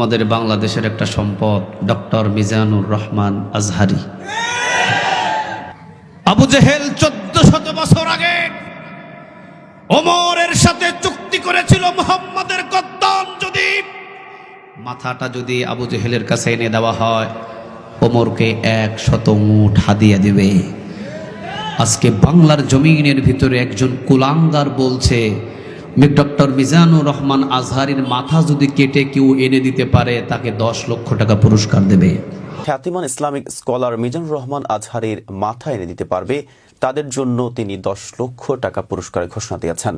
আমাদের বাংলাদেশের একটা সম্পদ, ডক্টর মিজানুর রহমান আজহারি। আবু জেহেল চোদ্দ শত বছর আগে ওমরের সাথে চুক্তি করেছিল মোহাম্মদের গদ্দান যদি মাথাটা যদি আবু জেহেলের কাছে এনে দেওয়া হয়, ওমরকে এক শত উঠ হাদিয়া দেবে। আজকে বাংলার জমিনের ভিতরে একজন কুলাঙ্গার বলছে ডক্টর মিজানুর রহমান আজহারির মাথা যদি কেটে কেউ এনে দিতে পারে তাকে দশ লক্ষ টাকা পুরস্কার দেবে। খ্যাতিমান ইসলামিক স্কলার মিজানুর রহমান আজহারের মাথা এনে দিতে পারবে তাদের জন্য তিনি দশ লক্ষ টাকা পুরস্কারের ঘোষণা দিয়েছেন।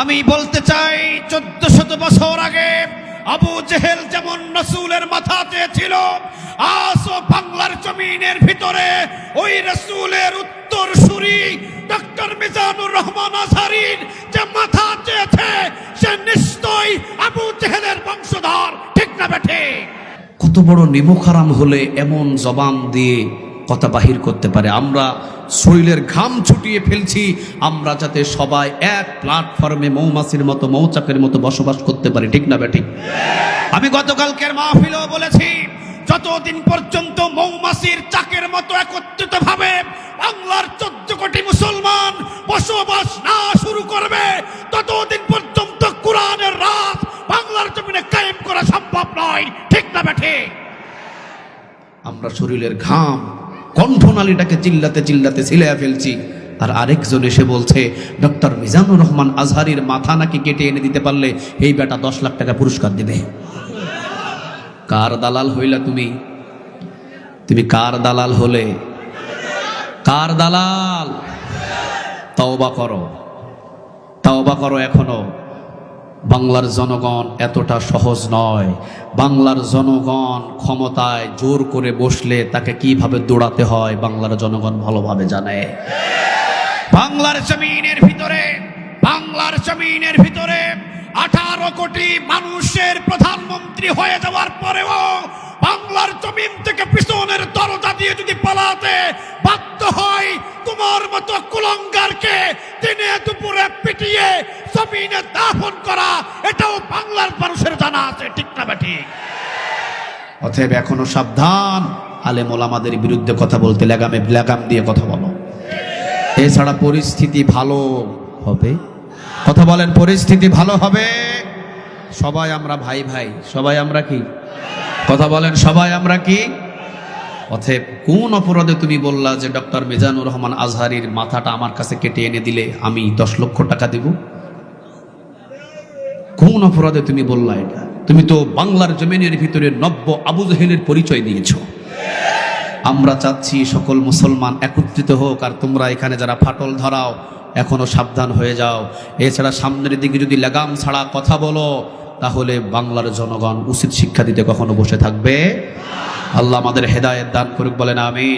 আমি বলতে চাই চোদ্দ শত বছর আগে আবু জেহেল যেমন রসুলের মাথা চেয়েছিল আসো বাংলার জমিনের ভিতরে ওই রসুলের উত্তর সুরি ডক্টর মিজানুর রহমান আজহারির কত বড় নিমুখারাম হলে এমন জবান দিয়ে কথা বাহির করতে পারে। আমরা শরীরের ঘাম ছুটিয়ে ফেলছি, আমরা যাতে সবাই এক প্ল্যাটফর্মে মৌমাছির মতো, মৌচাকের মতো বসবাস করতে পারি। ঠিক না বেঠিক আমি গতকালকের মাহফিলও বলেছি, যতদিন পর্যন্ত মৌমাছির চাকের মতো একত্রিত ঠিক। আমরা শরীরের ঘাম, কণ্ঠনালীটাকে চিল্লাতে চিল্লাতে ছিলাইয়া ফেলছি, আর আরেকজন এসে বলছে, ডক্টর মিজানুর রহমান আজহারির মাথা নাকি কেটে এনে দিতে পারলে এই বেটা দশ লাখ টাকা পুরস্কার দিবে। কার দালাল হইলা তুমি? তুমি কার দালাল হলে? কার দালাল? তাওবা করো। তাওবা করো এখনও। বাংলার জনগণ এতটা সহজ নয়। বাংলার জনগণ ক্ষমতায় জোর করে বসলে তাকে কীভাবে দৌড়াতে হয়, বাংলার জনগণ ভালোভাবে জানে। বাংলার জমিনের ভিতরে, বাংলার জমিনের ভিতরে আঠারো কোটি মানুষের প্রধানমন্ত্রী হয়ে যাওয়ার পরেও বাংলার জমিন থেকে পিছনের দরজা দিয়ে যদি পালাতে বাধ্য হয় তোমার মতো কুলঙ্গারকে দিনে দুপুরে পিটিয়ে জমিনে দাফন করা, এটাও বাংলার মানুষের জানা আছে, ঠিক না বা ঠিক? অতএব এখনও সাবধান আলেম ওলামাদের বিরুদ্ধে কথা বলতে লাগামে, লাগাম দিয়ে কথা বলো। এছাড়া পরিস্থিতি ভালো হবে? কথা বলেন, পরিস্থিতি ভালো হবে? সবাই আমরা ভাই ভাই, সবাই আমরা কি? কথা বলেন, সবাই আমরা কি? অতএব কোন অপরাধে তুমি বললা যে ডক্টর মিজানুর রহমান আজহারির মাথাটা আমার কাছে কেটে এনে দিলে আমি দশ লক্ষ টাকা দেব? কোন অপরাধে তুমি বললা এটা? তুমি তো বাংলার জমিনের ভিতরে নব্য আবু জাহেলের পরিচয় দিয়েছ। আমরা চাচ্ছি সকল মুসলমান একত্রিত হোক, আর তোমরা এখানে যারা ফাটল ধরাও, এখনও সাবধান হয়ে যাও। এছাড়া সামনের দিকে যদি লাগাম ছাড়া কথা বলো, তাহলে বাংলার জনগণ উচিত শিক্ষা দিতে কখনো বসে থাকবে। আল্লাহ আমাদের হেদায়েত দান করুক, বলেন আমি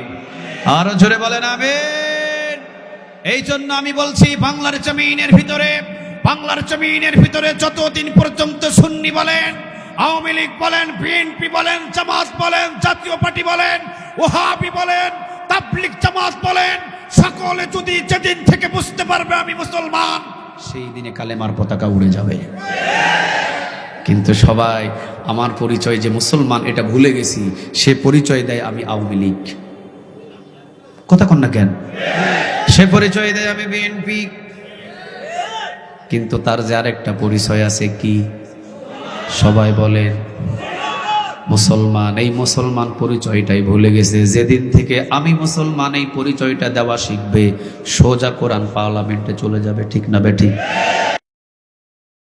আরও জোরে বলেন আমিন। এই জন্য আমি বলছি, বাংলার জমিনের ভিতরে বাংলার জমিনের ভিতরে যতদিন পর্যন্ত সুন্নি বলেন, আওয়ামী লীগ বলেন, বিএনপি বলেন, জামাত বলেন, জাতীয় পার্টি বলেন, ওহাবি বলেন তাবলিক জামাত বলেন, সকলে যদি যেদিন থেকে বুঝতে পারবে আমি মুসলমান, সেই দিনে কালেমার পতাকা উড়ে যাবে। কিন্তু সবাই, আমার পরিচয় যে মুসলমান, এটা ভুলে গেছি, সে পরিচয় দেয় আমি আওয়ামী লীগ। কথা কন না কেন? সে পরিচয় দেয় আমি বিএনপি। কিন্তু তার যে আরেকটা পরিচয় আছে কি? সবাই বলেন, মুসলমান, এই মুসলমান পরিচয়টাই ভুলে গেছে। যেদিন থেকে আমি মুসলমান, এই পরিচয়টা দেওয়া শিখবে, সোজা কোরআন পার্লামেন্টে চলে যাবে, ঠিক না বে ঠিক?